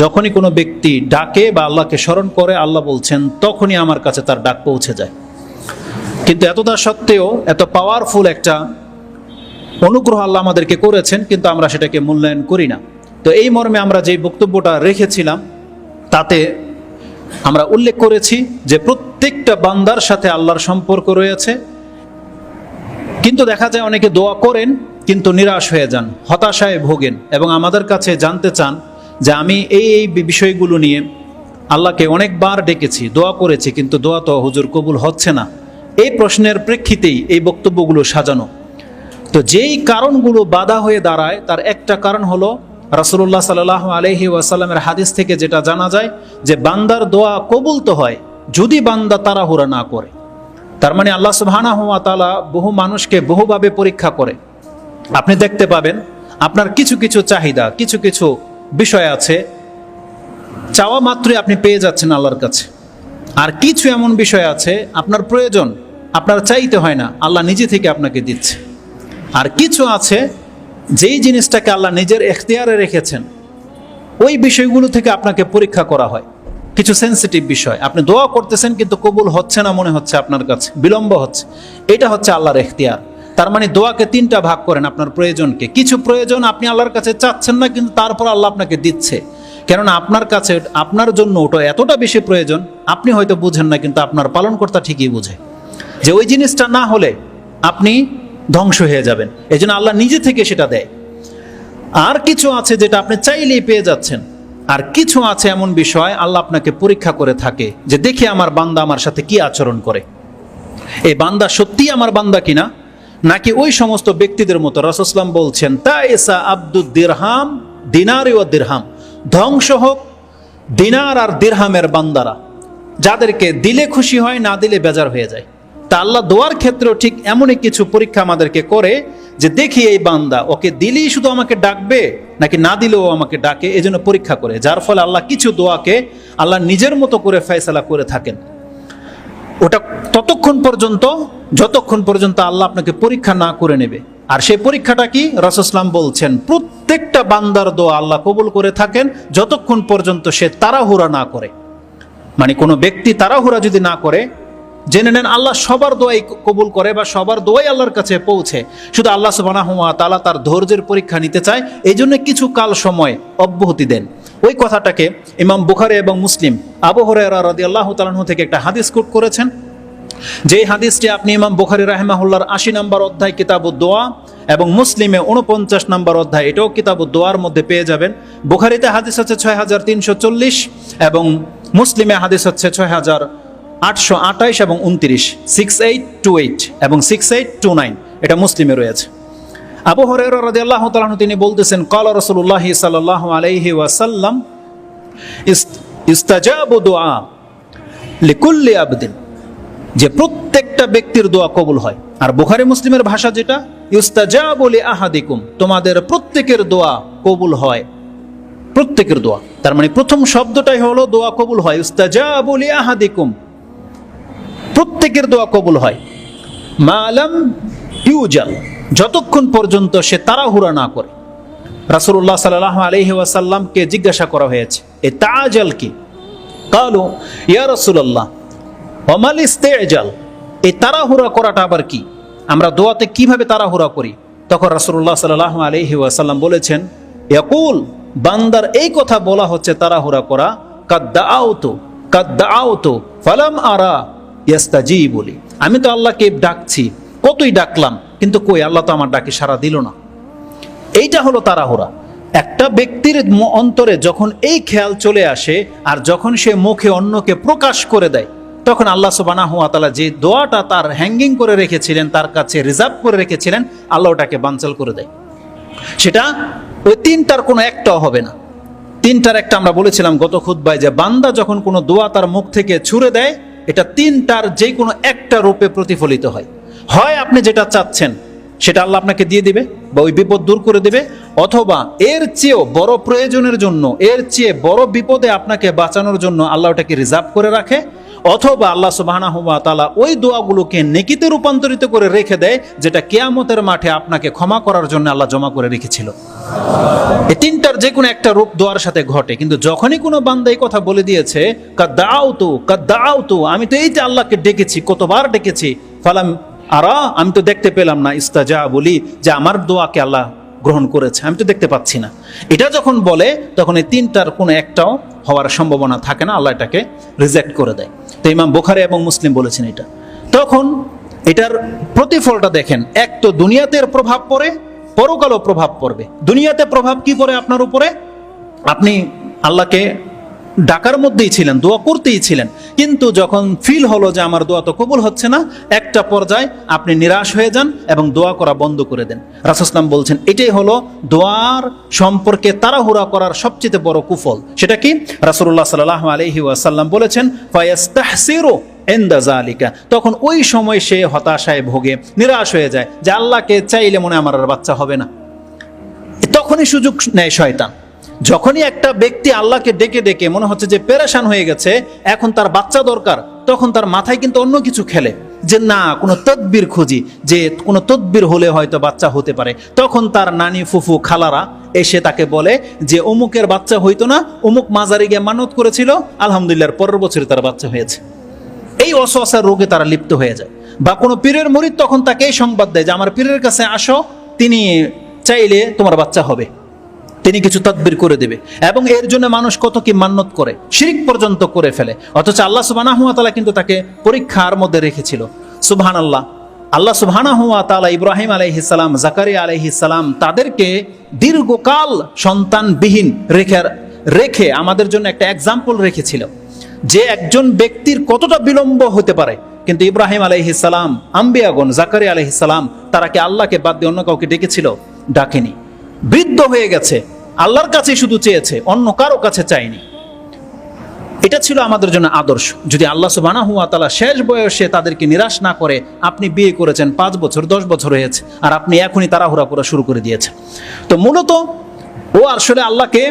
যখনই কোনো ব্যক্তি ডাকে বা আল্লাহকে স্মরণ করে, আল্লাহ বলছেন, তখনই আমার কাছে তার ডাক পৌঁছে যায়। কিন্তু এত এতটা সত্ত্বেও এত পাওয়ারফুল একটা অনুগ্রহ আল্লাহ আমাদেরকে করেছেন, কিন্তু আমরা সেটাকে মূল্যায়ন করি না। তো এই মর্মে আমরা যে বক্তব্যটা রেখেছিলাম, তাতে আমরা উল্লেখ করেছি যে প্রত্যেকটা বান্দার সাথে আল্লাহর সম্পর্ক রয়েছে। কিন্তু দেখা যায় অনেকে দোয়া করেন, কিন্তু নিরাশ হয়ে যান, হতাশায় ভোগেন এবং আমাদের কাছে জানতে চান যে আমি এই এই বিষয়গুলো নিয়ে আল্লাহকে অনেকবার ডেকেছি, দোয়া করেছি, কিন্তু দোয়া তো হুজুর কবুল হচ্ছে না। এই প্রশ্নের প্রেক্ষিতেই এই বক্তব্যগুলো সাজানো। তো যেই কারণগুলো বাধা হয়ে দাঁড়ায়, তার একটা কারণ হলো রাসুল্লাহ সাল্লাহ আলহি ওয়াসাল্লামের হাদিস থেকে যেটা জানা যায় যে বান্দার দোয়া কবুল তো হয়, যদি বান্দা তাড়াহুড়া না করে। তার মানে আল্লাহ সুবহানা হুয়া তালা বহু মানুষকে বহুভাবে পরীক্ষা করে। আপনি দেখতে পাবেন, আপনার কিছু কিছু চাহিদা, কিছু কিছু বিষয় আছে, চাওয়া মাত্রই আপনি পেয়ে যাচ্ছেন আল্লাহর কাছে। আর কিছু এমন বিষয় আছে, আপনার প্রয়োজন, আপনার চাইতে হয় না, আল্লাহ নিজে থেকে আপনাকে দিচ্ছে। আর কিছু আছে, যেই জিনিসটাকে আল্লাহ নিজের এখতিয়ারে রেখেছেন, ওই বিষয়গুলো থেকে আপনাকে পরীক্ষা করা হয়। কিছু সেন্সিটিভ বিষয়, আপনি দোয়া করতেছেন কিন্তু কবুল হচ্ছে না মনে হচ্ছে আপনার কাছে, বিলম্ব হচ্ছে। এটা হচ্ছে আল্লাহর এখতিয়ার। তার মানে দোয়াকে তিনটা ভাগ করেন আপনার প্রয়োজনকে। কিছু প্রয়োজন আপনি আল্লাহর কাছে চাচ্ছেন না, কিন্তু তারপর আল্লাহ আপনাকে দিচ্ছে। কেননা আপনার কাছে, আপনার জন্য ওটা এতটা বেশি প্রয়োজন, আপনি হয়তো বুঝেন না, কিন্তু আপনার পালনকর্তা ঠিকই বুঝে। যে ওই জিনিসটা না হলে আপনি ধ্বংস হয়ে যাবেন। এই জন্য আল্লাহ নিজে থেকে সেটা দেয়। আর কিছু আছে যেটা আপনি চাইলেই পেয়ে যাচ্ছেন। আর কিছু আছে এমন বিষয়, আল্লাহ আপনাকে পরীক্ষা করে থাকে যে দেখে আমার বান্দা আমার সাথে কি আচরণ করে। এই বান্দা সত্যি আমার বান্দা কিনা? নাকি ওই সমস্ত ব্যক্তিদের মতো রসসলাম বলছেন তা এসা আব্দুল দিরহাম, দিনার ও দিরহাম। ধ্বংস হোক, দিনার আর দিরহামের বান্দারা, যাদেরকে দিলে খুশি হয়, না দিলে বেজার হয়ে যায়। তা আল্লাহ দোয়ার ক্ষেত্রেও ঠিক এমনই কিছু পরীক্ষা আমাদেরকে করে যে দেখি এই বান্দা, ওকে দিলেই শুধু আমাকে ডাকবে, নাকি না দিলেও আমাকে ডাকে এই জন্য পরীক্ষা করে। যার ফলে আল্লাহ কিছু দোয়াকে আল্লাহ নিজের মতো করে ফয়সালা করে থাকেন। ওটা ততক্ষণ পর্যন্ত, যতক্ষণ পর্যন্ত আল্লাহ আপনাকে পরীক্ষা না করে নেবে। আর সেই পরীক্ষাটা কি? রসসলাম বলছেন, প্রত্যেকটা বান্দার দোয়া আল্লাহ কবুল করে থাকেন, যতক্ষণ পর্যন্ত সে তাড়াহুড়া না করে। মানে কোনো ব্যক্তি তাড়াহুড়া যদি না করে জেনে নেন, আল্লাহ সবার দোয়াই কবুল করে বা সবার দোয়াই আল্লাহর কাছে পৌঁছে। শুধু আল্লাহ সুবানা হুয়া তালা তার ধৈর্যের পরীক্ষা নিতে চায় এই জন্য কিছু কাল সময় অব্যাহতি দেন। ওই কথাটাকে ইমাম বুখারে এবং মুসলিম আবহরেরা রাদি আল্লাহ তালাহু থেকে একটা হাদিস কোট করেছেন। যে হাদিসটি আপনি ইমাম বুখারি রাহেমাহুল্লার আশি নম্বর অধ্যায় কিতাব দোয়া এবং মুসলিমে উনপঞ্চাশ নম্বর অধ্যায়, এটাও কিতাব দোয়ার মধ্যে পেয়ে যাবেন। বুখারিতে হাদিস হচ্ছে ছয় হাজার তিনশো চল্লিশ এবং মুসলিমে হাদিস হচ্ছে ছয় হাজার আটশো আঠাইশ এবং উনত্রিশ সিক্স এইট টু এইট এবং সিক্স এইট টু নাইন এটা মুসলিমে রয়েছে। আবু হরের রাজি আল্লাহ তালাহ তিনি বলতেছেন, কল রসুল্লাহ সাল্লাহ আলাইহি ওয়াসাল্লাম ইস্তাজাবু দোয়া লিকুল্লি আবদিন। যে প্রত্যেকটা ব্যক্তির দোয়া কবুল হয়। আর বুখারি মুসলিমের ভাষা যেটা ইস্তাজাবুলি আহাদিকুম তোমাদের প্রত্যেকের দোয়া কবুল হয়। প্রত্যেকের দোয়া। তার মানে প্রথম শব্দটাই হলো দোয়া কবুল হয় ইস্তাজাবুলি আহাদিকুম প্রত্যেকের দোয়া কবুল হয়। মালাম ইউজাল, যতক্ষণ পর্যন্ত সে তাড়াহুড়া না করে। রাসুল্লাহ সাল্লাহ আলহি ওয়াসাল্লামকে জিজ্ঞাসা করা হয়েছে, এ তাজাল কি? কালু, ইয়া রসুল্লাহ অমাল ইস্তেজাল এই তাড়াহুড়া করাটা আবার কি? আমরা দোয়াতে কীভাবে তাড়াহুড়া করি? তখন রাসুল্লাহ সাল্লাহ আলহি ওয়াসাল্লাম বলেছেন, ইয়াকুল, বান্দার এই কথা বলা হচ্ছে তাড়াহুড়া করা কাদ্দা আওতো কাদ্দা আওতো ফালাম আরা ইয়াস্তাজি বলি আমি তো আল্লাহকে ডাকছি, কতই ডাকলাম, কিন্তু কই, আল্লাহ তো আমার ডাকে সারা দিল না। এইটা হলো তাড়াহুড়া। একটা ব্যক্তির অন্তরে যখন এই খেয়াল চলে আসে, আর যখন সে মুখে অন্যকে প্রকাশ করে দেয়, তখন আল্লাহ সুবানা হুয়া তালা যে দোয়াটা তার হ্যাঙ্গিং করে রেখেছিলেন, তার কাছে রিজার্ভ করে রেখেছিলেন, আল্লাহ ওটাকে বাঞ্চাল করে দেয়। সেটা ওই তিনটার কোনো একটাও হবে না। তিনটার একটা আমরা বলেছিলাম গত খুদ্বায় যে, বান্দা যখন কোনো দোয়া তার মুখ থেকে ছুড়ে দেয় এটা তিনটার যে কোনো একটা রূপে প্রতিফলিত হয়। হয় আপনি যেটা চাচ্ছেন, সেটা আল্লাহ আপনাকে দিয়ে দিবে বা ওই বিপদ দূর করে দেবে, অথবা এর চেয়েও বড় প্রয়োজনের জন্য, এর চেয়ে বড় বিপদে আপনাকে বাঁচানোর জন্য আল্লাহ ওটাকে রিজার্ভ করে রাখে অথবা আল্লাহ সুবাহ তালা ওই দোয়াগুলোকে নেকিতে রূপান্তরিত করে রেখে দেয়, যেটা কেয়ামতের মাঠে আপনাকে ক্ষমা করার জন্য আল্লাহ জমা করে রেখেছিল। এই তিনটার যে কোনো একটা রূপ দোয়ার সাথে ঘটে, কিন্তু যখনই কোনো বান্দা এই কথা বলে দিয়েছে কাদাও তো কাদাও তো আমি তো এই যে আল্লাহকে ডেকেছি, কতবার ডেকেছি, ফালাম আরা, আমি তো দেখতে পেলাম না ইস্তাজা বলি যে আমার দোয়াকে আল্লাহ গ্রহণ করেছে, আমি তো দেখতে পাচ্ছি না। এটা যখন বলে, তখন এই তিনটার কোনো একটাও হওয়ার সম্ভাবনা থাকে না, আল্লাহ এটাকে রিজেক্ট করে দেয়। তো ইমাম বোখারে এবং মুসলিম বলেছেন এটা। তখন এটার প্রতিফলটা দেখেন, এক তো দুনিয়াতে প্রভাব পড়ে, পরকালও প্রভাব পড়বে। দুনিয়াতে প্রভাব কি পড়ে আপনার উপরে? আপনি আল্লাহকে ডাকার মধ্যেই ছিলেন, দোয়া করতেই ছিলেন। কিন্তু যখন ফিল হলো যে আমার দোয়া তো কবুল হচ্ছে না, একটা পর্যায়ে আপনি নিরাশ হয়ে যান এবং দোয়া করা বন্ধ করে দেন। রাসুসলাম বলছেন, এটাই হলো দোয়ার সম্পর্কে তাড়াহুড়া করার সবচেয়ে বড় কুফল। সেটা কি? রাসুল্লাহ সাল্লাহ আলহি ওয়াসাল্লাম বলেছেন, ফায়াস্তাহসিরু এন্দা জালিকা তখন ওই সময় সে হতাশায় ভোগে, নিরাশ হয়ে যায় যে আল্লাহকে চাইলে মনে আমার আর বাচ্চা হবে না। তখনই সুযোগ নেয় শয়তান। যখনই একটা ব্যক্তি আল্লাহকে ডেকে ডেকে মনে হচ্ছে যে পেরেশান হয়ে গেছে, এখন তার বাচ্চা দরকার, তখন তার মাথায় কিন্তু অন্য কিছু খেলে। যে না, কোনো তদবির খুঁজি, যে কোনো তদবির হলে হয়তো বাচ্চা হতে পারে। তখন তার নানি, ফুফু, খালারা এসে তাকে বলে যে, অমুকের বাচ্চা হইতো না, অমুক মাজারে গিয়ে মানত করেছিল, আলহামদুলিল্লাহ পরের বছরে তার বাচ্চা হয়েছে। এই অসহসার রোগে তারা লিপ্ত হয়ে যায়। বা কোনো পীরের মরিদ তখন তাকে এই সংবাদ দেয় যে, আমার পীরের কাছে আসো, তিনি চাইলে তোমার বাচ্চা হবে। তিনি কিছু তদবির করে দেবে। এবং এর জন্য মানুষ কত কি মান্যত করে, শিরিক পর্যন্ত করে ফেলে। অথচ আল্লাহ সুবাহ কিন্তু তাকে পরীক্ষার মধ্যে রেখেছিল। সুবহান আল্লাহ আল্লাহ সুবহানা হুয়া তালা ইব্রাহিম আলহিসাল্লাম জাকারিয়া আলহিসাল্লাম তাদেরকে দীর্ঘকাল সন্তানবিহীন রেখে রেখে আমাদের জন্য একটা এক্সাম্পল রেখেছিল। যে একজন ব্যক্তির কতটা বিলম্ব হতে পারে, কিন্তু ইব্রাহিম আলহিসাল্লাম আম্বিয়াগন জাকারি আলহিসাল্লাম তারা কি আল্লাহকে বাদ দিয়ে অন্য কাউকে ডেকেছিল? ডাকেনি। বৃদ্ধ হয়ে গেছে। আল্লাহর কাছে শুধু চেয়েছে, অন্য কারও কাছে চায়নি। এটা ছিল আমাদের জন্য আদর্শ। যদি আল্লাহ সুবানা হুয়া তালা শেষ বয়সে তাদেরকে নিরাশ না করে, আপনি বিয়ে করেছেন, পাঁচ বছর, দশ বছর হয়েছে, আর আপনি এখনই তাড়াহুড়া করা শুরু করে দিয়েছেন। তো মূলত, ও আসলে আল্লাহকে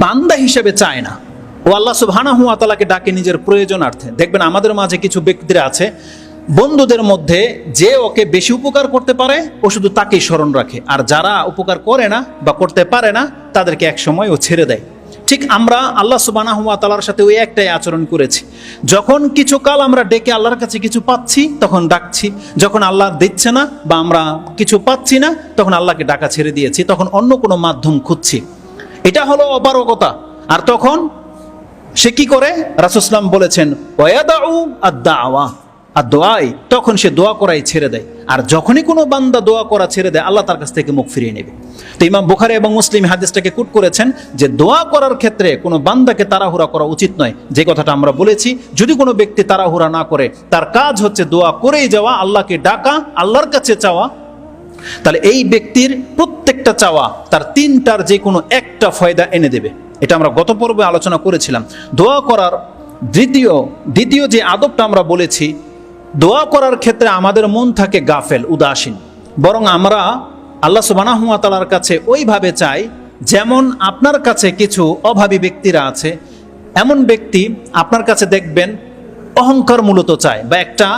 বান্দা হিসেবে চায় না। ও আল্লাহ সুবহানা হুয়া তালাকে ডাকে নিজের প্রয়োজনার্থে। দেখবেন আমাদের মাঝে কিছু ব্যক্তিরা আছে বন্ধুদের মধ্যে যে ওকে বেশি উপকার করতে পারে, ও শুধু তাকেই স্মরণ রাখে। আর যারা উপকার করে না বা করতে পারে না, তাদেরকে এক সময় ও ছেড়ে দেয়। ঠিক আমরা আল্লাহ সুবানা হুয়া তালার সাথে ওই একটাই আচরণ করেছি। যখন কিছু কাল আমরা ডেকে আল্লাহর কাছে কিছু পাচ্ছি, তখন ডাকছি। যখন আল্লাহ দিচ্ছে না বা আমরা কিছু পাচ্ছি না, তখন আল্লাহকে ডাকা ছেড়ে দিয়েছি। তখন অন্য কোনো মাধ্যম খুঁজছি। এটা হলো অপারগতা। আর তখন সে কি করে? রাসুসলাম বলেছেন ওয়াদাউ আদাওয়া আর দোয়াই, তখন সে দোয়া করাই ছেড়ে দেয়। আর যখনই কোনো বান্দা দোয়া করা ছেড়ে দেয়, আল্লাহ তার কাছ থেকে মুখ ফিরিয়ে নেবে। তো ইমাম বুখারি এবং মুসলিম হাদিসটাকে কুট করেছেন যে দোয়া করার ক্ষেত্রে কোনো বান্দাকে তাড়াহুড়া করা উচিত নয়। যে কথাটা আমরা বলেছি, যদি কোনো ব্যক্তি তাড়াহুড়া না করে, তার কাজ হচ্ছে দোয়া করেই যাওয়া, আল্লাহকে ডাকা, আল্লাহর কাছে চাওয়া, তাহলে এই ব্যক্তির প্রত্যেকটা চাওয়া তার তিনটার যে কোনো একটা ফয়দা এনে দেবে। এটা আমরা গত পর্বে আলোচনা করেছিলাম। দোয়া করার দ্বিতীয় দ্বিতীয় যে আদবটা আমরা বলেছি দোয়া করার ক্ষেত্রে আমাদের মন থাকে গাফেল, উদাসীন। বরং আমরা আল্লাহ বানাহুয়াতালার কাছে ওইভাবে চাই, যেমন আপনার কাছে কিছু অভাবী ব্যক্তিরা আছে, এমন ব্যক্তি আপনার কাছে দেখবেন অহংকার মূলত চায় বা একটা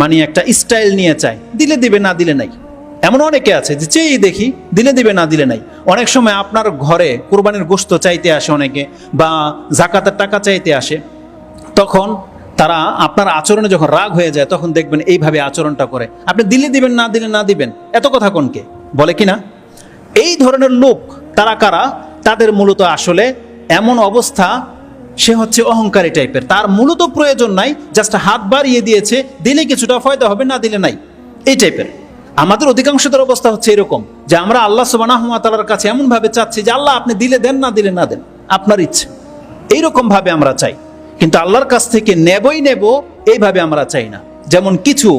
মানে একটা স্টাইল নিয়ে চায়, দিলে দিবে না দিলে নাই। এমন অনেকে আছে যে চেয়েই দেখি, দিলে দিবে না দিলে নাই। অনেক সময় আপনার ঘরে কোরবানির গোস্ত চাইতে আসে অনেকে বা জাকাতের টাকা চাইতে আসে, তখন তারা আপনার আচরণে যখন রাগ হয়ে যায়, তখন দেখবেন এইভাবে আচরণটা করে। আপনি দিলে দিবেন, না দিলে না দিবেন, এত কথা কোনকে? বলে কি না এই ধরনের লোক তারা কারা? তাদের মূলত আসলে এমন অবস্থা, সে হচ্ছে অহংকারী টাইপের। তার মূলত প্রয়োজন নাই জাস্ট হাত বাড়িয়ে দিয়েছে, দিলে কিছুটা ফয়দা হবে, না দিলে নাই। এই টাইপের। আমাদের অধিকাংশদের অবস্থা হচ্ছে এরকম, যে আমরা আল্লাহ সুবানাহতালার কাছে এমনভাবে চাচ্ছি যে, আল্লাহ, আপনি দিলে দেন, না দিলে না দেন। আপনার ইচ্ছে। এইরকম ভাবে আমরা চাই। কিন্তু আল্লাহর কাছ থেকে নেবই নেব, এইভাবে আমরা চাই না। যেমন কিছু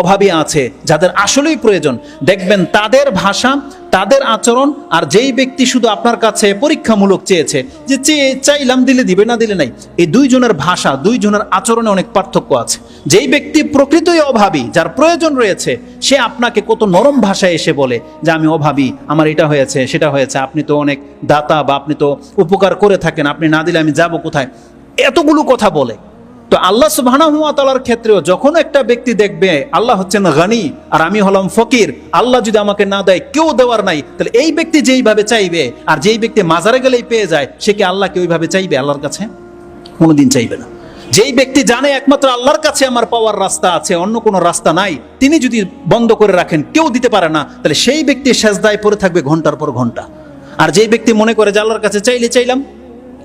অভাবী আছে যাদের আসলেই প্রয়োজন। দেখবেন তাদের ভাষা, তাদের আচরণ আর যেই ব্যক্তি শুধু আপনার কাছে পরীক্ষামূলক চেয়েছে যে চেয়ে চাইলাম, দিলে দিবে, না দিলে নাই, এই দুইজনের ভাষা, দুইজনের আচরণে অনেক পার্থক্য আছে। যেই ব্যক্তি প্রকৃতই অভাবী, যার প্রয়োজন রয়েছে, সে আপনাকে কত নরম ভাষায় এসে বলে যে, আমি অভাবী, আমার এটা হয়েছে, সেটা হয়েছে, আপনি তো অনেক দাতা বা আপনি তো উপকার করে থাকেন, আপনি না দিলে আমি যাব কোথায়? এতগুলো কথা বলে। তো আল্লাহ সুবাহর ক্ষেত্রেও যখন একটা ব্যক্তি দেখবে আল্লাহ হচ্ছেন গানি আর আমি হলাম ফকির, আল্লাহ যদি আমাকে না দেয়, কেউ দেওয়ার নাই, তাহলে এই ব্যক্তি যেইভাবে চাইবে আর যেই ব্যক্তি মাজারে গেলেই পেয়ে যায়, সে কি আল্লাহকে ওইভাবে চাইবে আল্লাহর কাছে? কোনোদিন চাইবে না। যেই ব্যক্তি জানে একমাত্র আল্লাহর কাছে আমার পাওয়ার রাস্তা আছে, অন্য কোনো রাস্তা নাই, তিনি যদি বন্ধ করে রাখেন, কেউ দিতে পারে না, তাহলে সেই ব্যক্তি সেজদায় পড়ে থাকবে ঘণ্টার পর ঘণ্টা। আর যেই ব্যক্তি মনে করে যে আল্লাহর কাছে চাইলে চাইলাম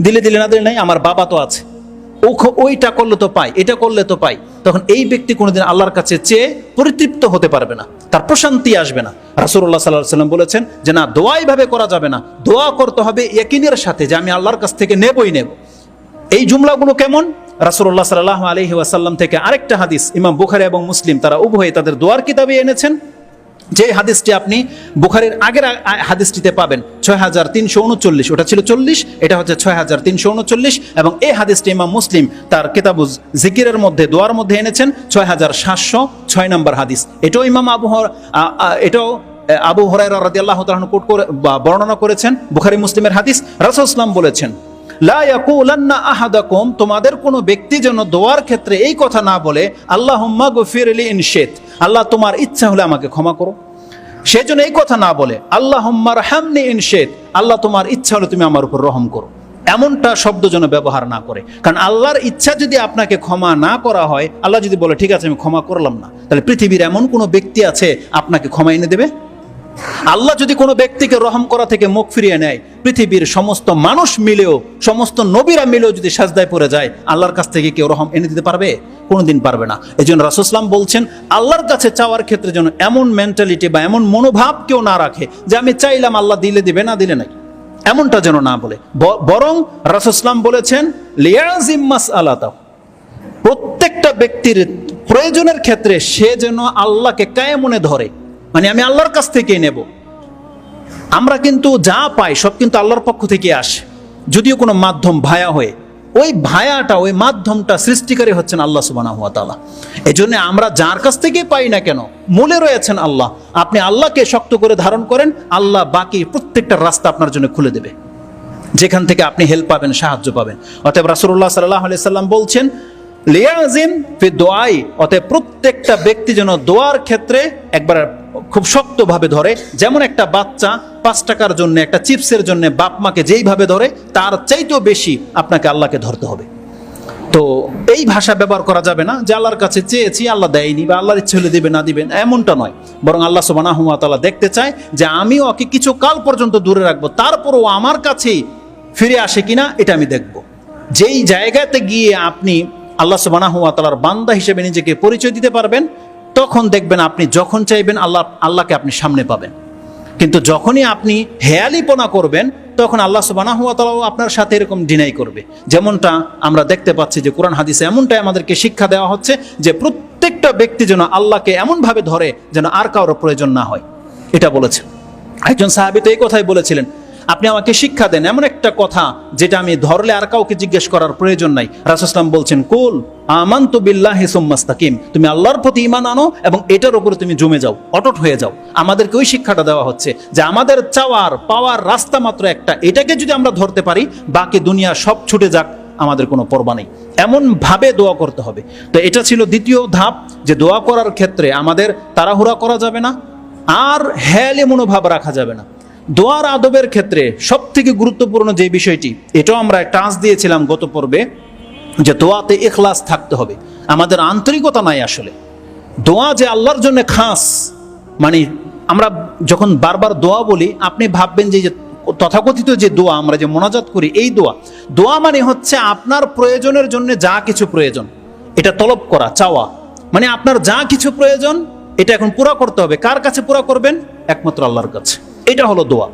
দিলে দিলে না দিলে নাই, আমার বাবা তো আছে। ওইটা করলে তো পাই এটা করলে তো পাই তখন এই ব্যক্তি কোনোদিন আল্লাহর কাছে চেয়ে পরিতৃপ্ত হতে পারবে না, তার প্রশান্তি আসবে না। রাসুল্লাহ সাল্লাহ সাল্লাম বলেছেন যে, না, দোয়া এইভাবে করা যাবে না। দোয়া করতে হবে একিনের সাথে যে, আমি আল্লাহর কাছ থেকে নেবই নেব। এই জুমলাগুলো কেমন? রাসুল্লাহ সাল্লাহ আলহি ওয়াসাল্লাম থেকে আরেকটা হাদিস ইমাম বুখারি এবং মুসলিম, তারা উভয়ে তাদের দোয়ার কিতাবে এনেছেন। যে হাদিসটি আপনি বুখারির আগের হাদিসটিতে পাবেন ছয় হাজার তিনশো উনচল্লিশ। ওটা ছিল চল্লিশ, এটা হচ্ছে ছয় হাজার তিনশো উনচল্লিশ এবং এই হাদিসটি ইমাম মুসলিম তার কেতাবুজ জিকিরের মধ্যে, দোয়ার মধ্যে এনেছেন ছয় হাজার সাতশো ছয় নম্বর হাদিস। এটাও ইমাম আবু এটাও আবু হরাইরা রাদিয়াল্লাহু তাআলা কোট করে, বা বর্ণনা করেছেন, বুখারি মুসলিমের হাদিস। রাসূল ইসলাম বলেছেন, লা ইয়াকুলান্না আহাদাকুম, তোমাদের কোনো ব্যক্তি যেন দোয়ার ক্ষেত্রে এই কথা না বলে ইন শিত। আল্লাহ তোমার ইচ্ছা হলে আমাকে ক্ষমা করো। সেই জন্য এই কথা না বলে আল্লাহ হম্মার হ্যামনি ইন শেদ আল্লাহ তোমার ইচ্ছা হলে তুমি আমার উপর রহম করো। এমনটা শব্দ যেন ব্যবহার না করে। কারণ আল্লাহর ইচ্ছা যদি আপনাকে ক্ষমা না করা হয়, আল্লাহ যদি বলে, ঠিক আছে, আমি ক্ষমা করলাম না তাহলে পৃথিবীর এমন কোনো ব্যক্তি আছে আপনাকে ক্ষমা এনে দেবে? আল্লাহ যদি কোনো ব্যক্তিকে রহম করা থেকে মুখ ফিরিয়ে নেয়, পৃথিবীর সমস্ত মানুষ মিলেও, সমস্ত নবীরা মিলেও যদি সাজদায় পড়ে যায়, আল্লাহর কাছ থেকে কেউ রহম এনে দিতে পারবে? কোনোদিন পারবে না। এই জন্য রাসুসলাম বলছেন, আল্লাহর কাছে চাওয়ার ক্ষেত্রে যেন এমন মেন্টালিটি বা এমন মনোভাব কেউ না রাখে, যে আমি চাইলাম আল্লাহ দিলে দিবে, না দিলে নাই। এমনটা যেন না বলে। বরং রাসুসলাম বলেছেন লিয়াজিম মাস আল্লাহ প্রত্যেকটা ব্যক্তির প্রয়োজনের ক্ষেত্রে সে যেন আল্লাহকে কায়ে মনে ধরে। মানে আমি আল্লাহর কাছ থেকেই নেব। আমরা কিন্তু যা পাই সব কিন্তু আল্লাহর পক্ষ থেকে আসে। যদিও কোনো মাধ্যম ভায়া হয়ে, ওই ভায়াটা, ওই মাধ্যমটা সৃষ্টিকারী হচ্ছেন আল্লাহ সুবানা হুয়া তালা এই জন্য আমরা যার কাছ থেকে পাই না কেন, মূলে রয়েছেন আল্লাহ। আপনি আল্লাহকে শক্ত করে ধারণ করেন, আল্লাহ বাকি প্রত্যেকটা রাস্তা আপনার জন্য খুলে দেবে। যেখান থেকে আপনি হেল্প পাবেন, সাহায্য পাবেন। অতএব রাসুল্লাহ সাল্লাহ সাল্লাম বলছেন, লিয়াজিম ফি দোয়াই অতএব প্রত্যেকটা ব্যক্তি যেন দোয়ার ক্ষেত্রে একবার খুব শক্তভাবে ধরে। যেমন একটা বাচ্চা পাঁচ টাকার জন্য, একটা চিপসের জন্য বাপ মাকে যেইভাবে ধরে, তার চাইতেও বেশি আপনাকে আল্লাহকে ধরতে হবে। তো এই ভাষা ব্যবহার করা যাবে না যে আল্লাহর কাছে চেয়েছি, আল্লাহ দেয়নি বা আল্লাহর ইচ্ছে হলে দিবে, না দিবেন এমনটা নয়। বরং আল্লাহ ওয়া তাআলা দেখতে চায় যে আমি ওকে কিছু কাল পর্যন্ত দূরে রাখব, তারপরও আমার কাছেই ফিরে আসে কিনা, এটা আমি দেখব। যেই জায়গাতে গিয়ে আপনি আল্লাহ ওয়া তাআলার বান্দা হিসেবে নিজেকে পরিচয় দিতে পারবেন তখন দেখবেন আপনি যখন চাইবেন আল্লাহ, আল্লাহকে আপনি সামনে পাবেন। কিন্তু যখনই আপনি হেয়ালিপনা করবেন, তখন আল্লাহ সুবানাহু ওয়া তাআলাও আপনার সাথে এরকম ডিনাই করবে। যেমনটা আমরা দেখতে পাচ্ছি যে কোরআন হাদিসে এমনটাই আমাদেরকে শিক্ষা দেওয়া হচ্ছে যে প্রত্যেকটা ব্যক্তি যেন আল্লাহকে এমনভাবে ধরে যেন আর কারোর প্রয়োজন না হয়। এটা বলেছেন। একজন সাহাবি তো এই কথাই বলেছিলেন আপনি আমাকে শিক্ষা দেন। এমন একটা কথা যেটা আমি ধরলে আর কাউকে জিজ্ঞেস করার প্রয়োজন নাই। রাসুসলাম বলছেন, কুল আমান্ত বিল্লাহি সুম্মাস্তাকিম তুমি আল্লাহর প্রতি ইমান আনো এবং এটার উপরে তুমি জমে যাও, অটট হয়ে যাও। আমাদেরকে ওই শিক্ষাটা দেওয়া হচ্ছে যে আমাদের চাওয়ার, পাওয়ার রাস্তা মাত্র একটা। এটাকে যদি আমরা ধরতে পারি, বাকি দুনিয়া সব ছুটে যাক, আমাদের কোনো পরবা নেই। এমন ভাবে দোয়া করতে হবে। তো এটা ছিল দ্বিতীয় ধাপ, যে দোয়া করার ক্ষেত্রে আমাদের তাড়াহুড়া করা যাবে না, আর হেয়ালে মনোভাব রাখা যাবে না। দোয়ার আদবের ক্ষেত্রে সব থেকে গুরুত্বপূর্ণ যে বিষয়টি, এটাও আমরা টাচ দিয়েছিলাম গত পর্বে, যে দোয়াতে এখলাস থাকতে হবে। আমাদের আন্তরিকতা নাই আসলে। দোয়া যে আল্লাহর জন্য খাস মানে আমরা যখন বারবার দোয়া বলি, আপনি ভাববেন যে তথাকথিত যে দোয়া, আমরা যে মোনাজাত করি, এই দোয়া। দোয়া মানে হচ্ছে আপনার প্রয়োজনের জন্য যা কিছু প্রয়োজন। এটা তলব করা, চাওয়া। মানে আপনার যা কিছু প্রয়োজন, এটা এখন পুরা করতে হবে। কার কাছে পুরা করবেন? একমাত্র আল্লাহর কাছে। এটা হলো দোয়া।